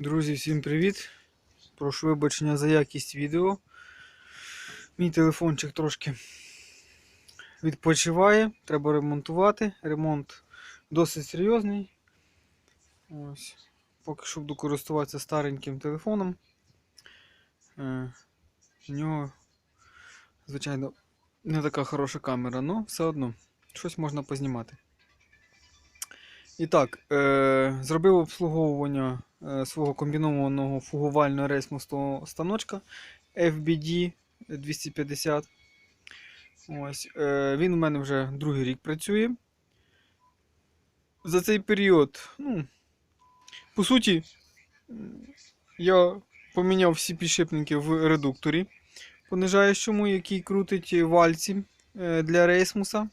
Друзі, всім привіт! Прошу вибачення за якість відео. Мій телефончик трошки відпочиває, треба ремонтувати. Ремонт досить серйозний. Ось. Поки що буду користуватися стареньким телефоном. Е, У нього, звичайно, не така хороша камера, але все одно щось можна познімати. І так, е, зробив обслуговування свого комбінованого фугувального рейсмового станочка FBD 250. Ось, е, він у мене вже другий рік працює. За цей період, ну, по суті, я поміняв всі підшипники в редукторі понижаючому, який крутить вальці е, для рейсмуса.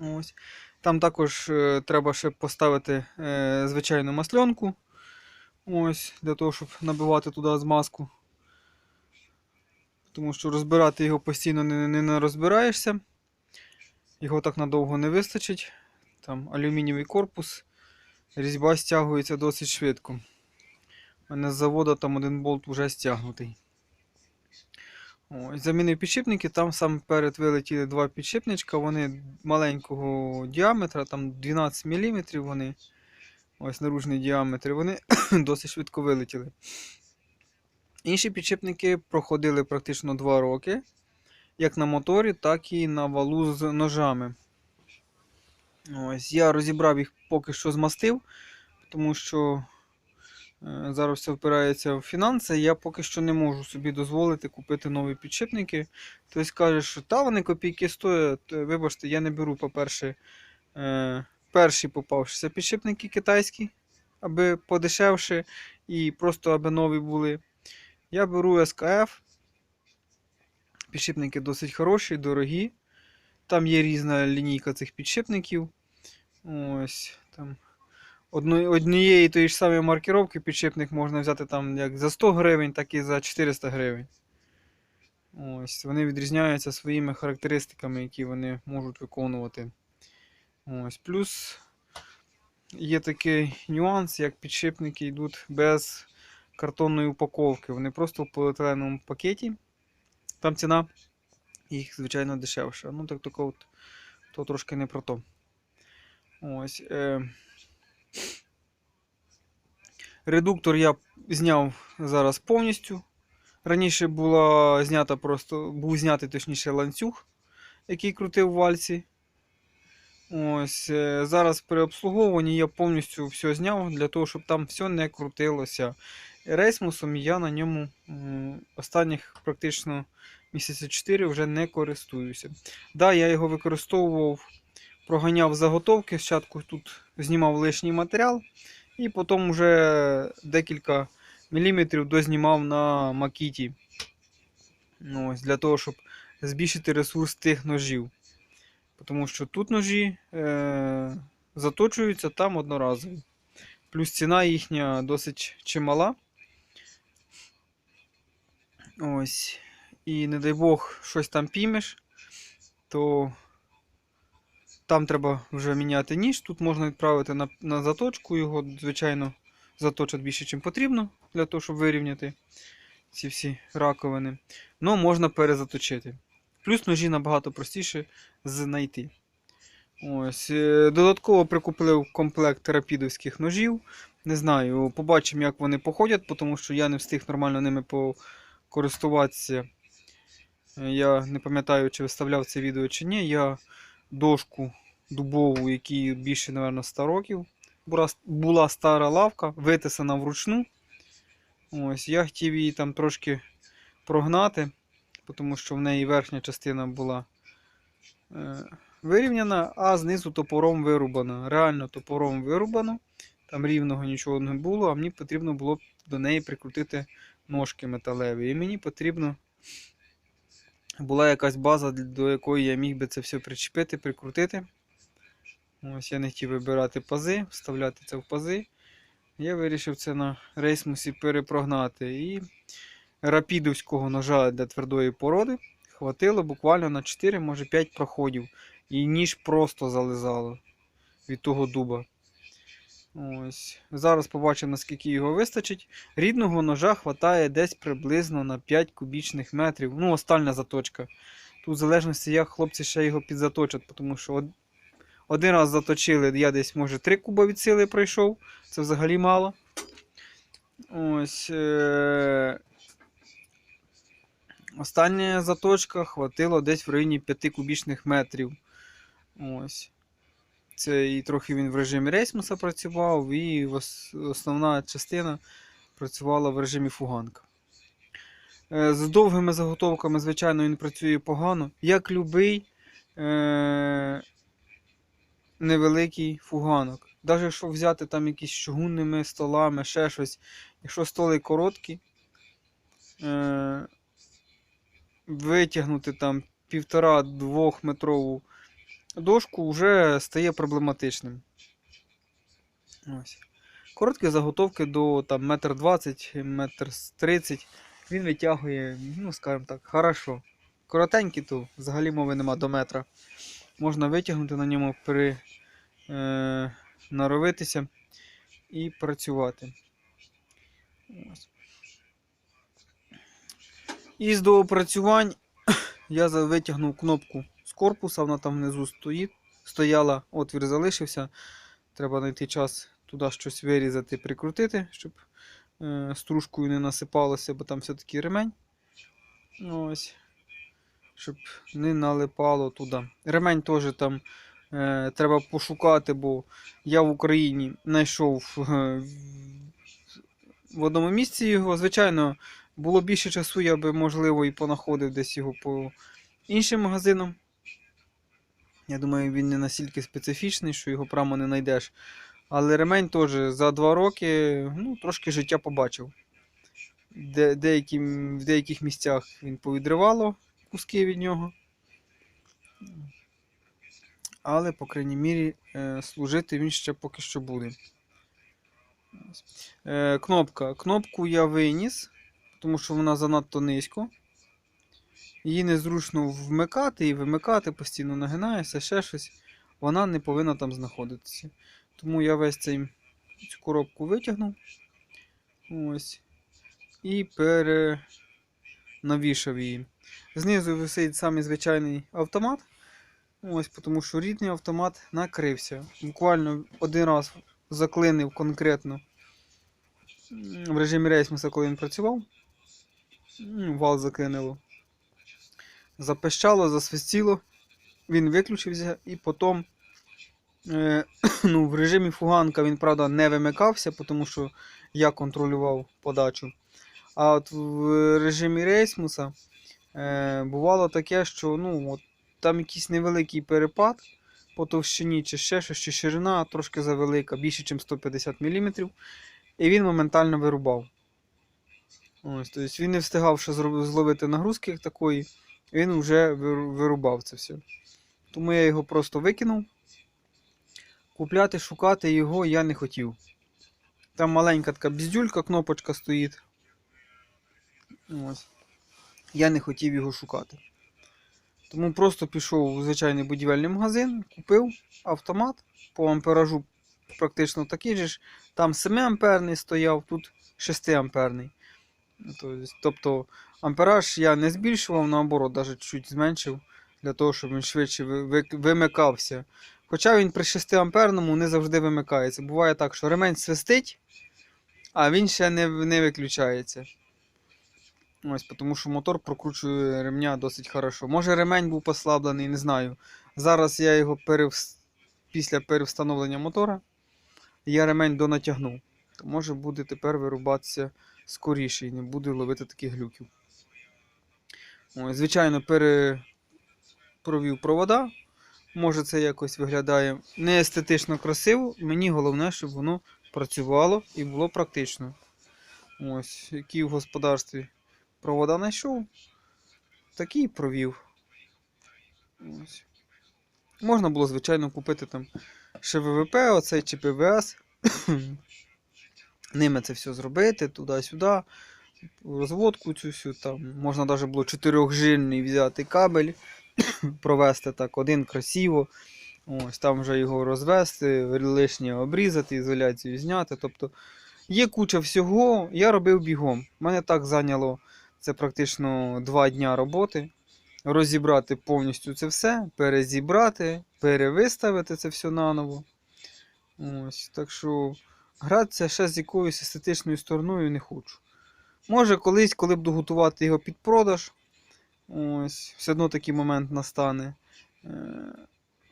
Ось. Там також е, треба ще поставити е, звичайну масленку. Ось, для того, щоб набивати туди змазку. Тому що розбирати його постійно не, не, не розбираєшся. Його так надовго не вистачить. Там алюмінієвий корпус. Різьба стягується досить швидко. У мене з заводу там один болт вже стягнутий. Ось, замінив підшипники, там сам перед вилетіли два підшипничка, вони маленького діаметра, там 12 мм вони. Ось наружний діаметр, вони досить швидко вилетіли. Інші підшипники проходили практично 2 роки, як на моторі, так і на валу з ножами. Ось, Я розібрав їх поки що змастив, тому що Е, Зараз все впирається в фінанси. Я поки що не можу собі дозволити купити нові підшипники. Хтось каже, що та вони копійки стоять. Е, Вибачте, я не беру, по-перше, е, перші попавшися підшипники китайські, аби подешевше і просто аби нові були. Я беру СКФ. Підшипники досить хороші, дорогі. Там є різна лінійка цих підшипників. Ось там однієї тої ж самої маркировки підшипник можна взяти там як за 100 гривень, так і за 400 гривень. Ось, вони відрізняються своїми характеристиками, які вони можуть виконувати. Ось, плюс є такий нюанс, як підшипники йдуть без картонної упаковки. Вони просто в поліетиленовому пакеті. Там ціна їх, звичайно, дешевша. Ну, так тако от, то трошки не про то. Ось. Е, Редуктор я зняв зараз повністю. Раніше була знята просто, був знятий точніше ланцюг, який крутив вальці. Ось, е, Зараз при обслуговуванні я повністю все зняв для того, щоб там все не крутилося. Рейсмусом я на ньому останніх практично місяця 4 вже не користуюся. Да, я його використовував, проганяв заготовки. Спочатку тут знімав лишній матеріал, і потім вже декілька міліметрів дознімав на макіті. Ну, ось, для того, щоб збільшити ресурс тих ножів. Тому що тут ножі е- заточуються там одноразово. Плюс ціна їхня досить чимала. Ось. І не дай Бог щось там піймеш, то там треба вже міняти ніж. Тут можна відправити на, на заточку, його, звичайно, заточать більше, ніж потрібно, для того, щоб вирівняти ці всі раковини. Ну, можна перезаточити. Плюс ножі набагато простіше знайти. Ось. е, Додатково прикупив комплект рапідовських ножів. Не знаю, побачимо, як вони походять, тому що я не встиг нормально ними покористуватися. Е, Я не пам'ятаю, чи виставляв це відео чи ні. Я дошку дубову, якій більше, мабуть, 100 років. Була, стара лавка, витисана вручну. Ось, я хотів її там трошки прогнати, тому що в неї верхня частина була е, вирівняна, а знизу топором вирубана. Реально топором вирубано. Там рівного нічого не було, а мені потрібно було до неї прикрутити ножки металеві. І мені потрібно була якась база, до якої я міг би це все причепити, прикрутити. Ось я не хотів вибирати пази, вставляти це в пази. Я вирішив це на рейсмусі перепрогнати. І рапідовського ножа для твердої породи хватило буквально на 4, може 5 проходів. І ніж просто зализало від того дуба. Ось. Зараз побачимо, наскільки його вистачить. Рідного ножа хватає десь приблизно на 5 кубічних метрів. Ну, остання заточка. Тут в залежності, як хлопці ще його підзаточать, тому що один раз заточили, я десь, може, 3 куба від сили пройшов. Це взагалі мало. Ось. Е- Остання заточка хватило десь в районі 5 кубічних метрів. Ось. Це і трохи він в режимі рейсмуса працював, і основна частина працювала в режимі фуганка. Е, З довгими заготовками, звичайно, він працює погано, як любий е- невеликий фуганок. Навіть якщо взяти там якісь чугунними столами, ще щось, якщо столи короткі, е- витягнути там півтора-двох метрову дошку вже стає проблематичним. Ось. Короткі заготовки до там, метр двадцять, метр тридцять. Він витягує, ну, скажімо так, хорошо. Коротенькі, то взагалі мови нема до метра. Можна витягнути на ньому, при, е, наровитися і працювати. Ось. Із доопрацювань я витягнув кнопку з корпуса, вона там внизу стоїть, стояла, отвір залишився. Треба знайти час туди щось вирізати, прикрутити, щоб е, стружкою не насипалося, бо там все-таки ремень. Ось. Щоб не налипало туди. Ремень теж там е, треба пошукати, бо я в Україні знайшов е, в одному місці його. Звичайно, було більше часу, я би, можливо, і понаходив десь його по іншим магазинам. Я думаю, він не настільки специфічний, що його прямо не знайдеш. Але ремень теж за два роки ну, трошки життя побачив. Де, деякі, в деяких місцях він повідривало куски від нього. Але, по крайній мірі, е, служити він ще поки що буде. Е, Кнопка. Кнопку я виніс, тому що вона занадто низько. Її незручно вмикати і вимикати, постійно нагинаєшся, ще щось. Вона не повинна там знаходитися. Тому я весь цей, цю коробку витягнув. Ось. І перенавішав її. Знизу висить самий звичайний автомат. Ось, тому що рідний автомат накрився. Буквально один раз заклинив конкретно в режимі рейсмуса, коли він працював. Вал заклинило. Запищало, засвистіло. Він виключився і потім е, ну, в режимі фуганка він, правда, не вимикався, тому що я контролював подачу. А от в режимі рейсмуса е, бувало таке, що ну, от, там якийсь невеликий перепад по товщині, чи ще щось, чи ширина трошки завелика, більше, ніж 150 мм. І він моментально вирубав. Ось, тобто він не встигав ще зловити нагрузки як такої, він вже вирубав це все. Тому я його просто викинув. Купляти, шукати його я не хотів. Там маленька така бздюлька, кнопочка стоїть. Ось. Я не хотів його шукати. Тому просто пішов у звичайний будівельний магазин, купив автомат по амперажу практично такий же ж. Там 7 амперний стояв, тут 6 амперний. Тобто ампераж я не збільшував, наоборот, навіть чуть зменшив для того, щоб він швидше ви- ви- вимикався. Хоча він при 6 амперному не завжди вимикається. Буває так, що ремень свистить, а він ще не, не виключається. Ось, тому що мотор прокручує ремня досить хорошо. Може ремень був послаблений, не знаю. Зараз я його перевс... після перевстановлення мотора я ремень донатягнув. То може буде тепер вирубатися скоріше і не буде ловити таких глюків. Ось, звичайно, перепровів провода. Може це якось виглядає не естетично красиво. Мені головне, щоб воно працювало і було практично. Ось, які в господарстві провода знайшов, такі і провів. Ось. Можна було, звичайно, купити там ще ВВП, оцей чи ПВС. Ними це все зробити, туди-сюди. Розводку цю всю там. Можна навіть було чотирьохжильний взяти кабель, провести так один красиво. Ось там вже його розвести, лишнє обрізати, ізоляцію зняти. Тобто є куча всього. Я робив бігом. Мене так зайняло це практично два дня роботи. Розібрати повністю це все, перезібрати, перевиставити це все наново. Ось, так що гратися ще з якоюсь естетичною стороною не хочу. Може, колись, коли буду готувати його під продаж, ось, все одно такий момент настане. Е,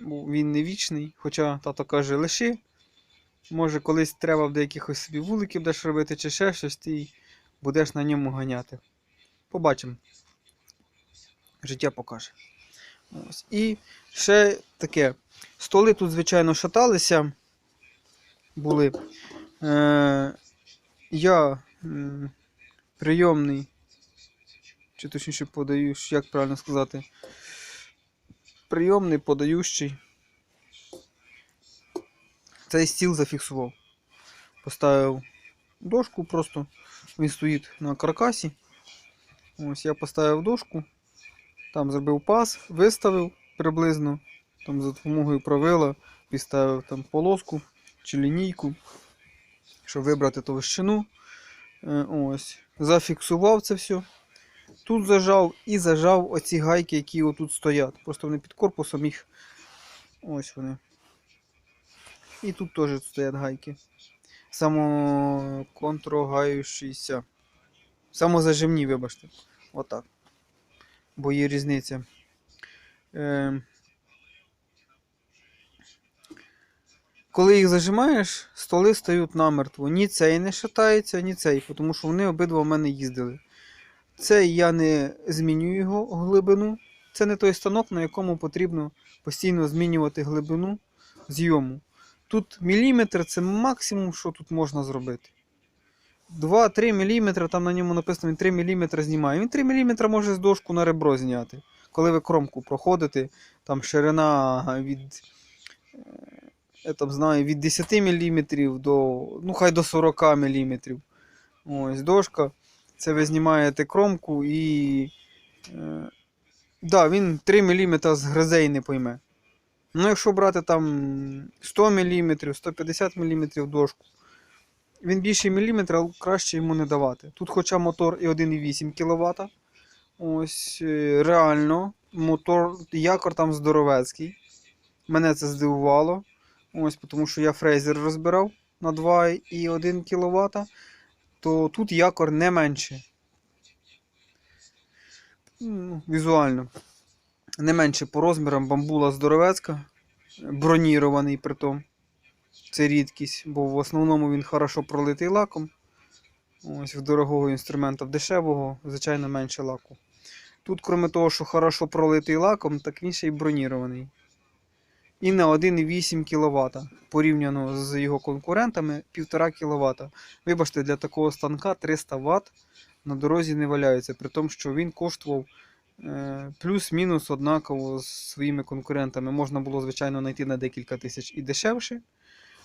бо він не вічний, хоча тато каже, лиши. Може, колись треба буде якихось собі вулики будеш робити чи ще щось, ти будеш на ньому ганяти. Побачимо. Життя покаже. Ось. І ще таке. Столи тут, звичайно, шаталися. Були. Е, я м, прийомний, чи точніше подаю, як правильно сказати, прийомний, подаючий. Цей стіл зафіксував. Поставив дошку просто. Він стоїть на каркасі. Ось я поставив дошку, там зробив пас, виставив приблизно. Там за допомогою правила підставив там полоску чи лінійку, щоб вибрати товщину. Е, Ось. Зафіксував це все. Тут зажав і зажав оці гайки, які отут стоять. Просто вони під корпусом їх. Ось вони. І тут теж стоять гайки. Самоконтрогаючіся. Самозажимні, вибачте. Отак. Бо є різниця. Е... Коли їх зажимаєш, столи стають намертво. Ні цей не шатається, ні цей, тому що вони обидва в мене їздили. Цей я не змінюю його глибину. Це не той станок, на якому потрібно постійно змінювати глибину зйому. Тут міліметр це максимум, що тут можна зробити. 2-3 мм, там на ньому написано, він 3 мм знімає. Він 3 мм може з дошку на ребро зняти. Коли ви кромку проходите, там ширина від, е, я там знаю, від 10 мм до, ну хай до 40 мм. Ось дошка. Це ви знімаєте кромку і. Е, да, він 3 мм з грозей не пойме. Ну, якщо брати там 100 мм, 150 мм дошку, він більше міліметра, краще йому не давати. Тут хоча мотор і 1,8 кВт. Ось е, реально, мотор, якор там здоровецький. Мене це здивувало. Ось, тому що я фрезер розбирав на 2,1 кВт, то тут якор не менше. Ну, Візуально. Не менше по розмірам бамбула здоровецька, бронірований притом. Це рідкість, бо в основному він хорошо пролитий лаком. Ось в дорогого інструмента, в дешевого, звичайно, менше лаку. Тут, крім того, що хорошо пролитий лаком, так він ще й бронірований. І на 1,8 кВт. Порівняно з його конкурентами 1,5 кВт. Вибачте, для такого станка 300 Вт на дорозі не валяються, при тому, що він коштував е, плюс-мінус однаково з своїми конкурентами. Можна було, звичайно, знайти на декілька тисяч і дешевше,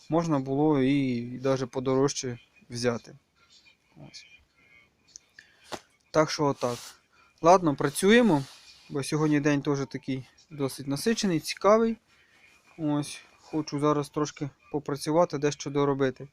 можна було і навіть подорожче взяти. Так що отак. Ладно, працюємо, бо сьогодні день теж такий досить насичений, цікавий. Ось, хочу зараз трошки попрацювати, дещо доробити.